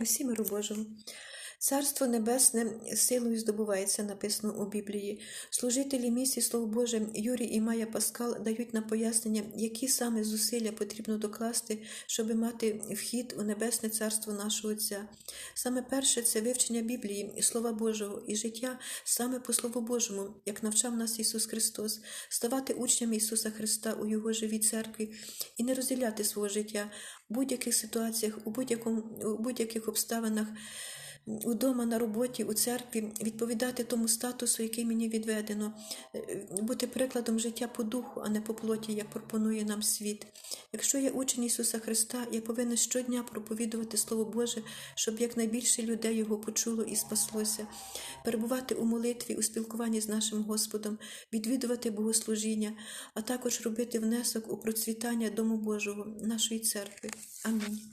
Усі миру Божому. Царство Небесне силою здобувається, написано у Біблії. Служителі місії Слово Боже Юрій і Майя Паскал дають нам пояснення, які саме зусилля потрібно докласти, щоб мати вхід у небесне царство нашого Отця. Саме перше це вивчення Біблії, Слова Божого і життя саме по Слову Божому, як навчав нас Ісус Христос, ставати учнями Ісуса Христа у Його живій церкві і не розділяти свого життя в будь-яких ситуаціях, у, у будь-яких обставинах удома, на роботі, у церкві, відповідати тому статусу, який мені відведено, е, бути прикладом життя по духу, а не по плоті, як пропонує нам світ. Якщо я учень Ісуса Христа, я повинен щодня проповідувати Слово Боже, щоб якнайбільше людей його почуло і спаслося, перебувати у молитві, у спілкуванні з нашим Господом, відвідувати богослужіння, а також робити внесок у процвітання Дому Божого, нашої церкви. Амінь.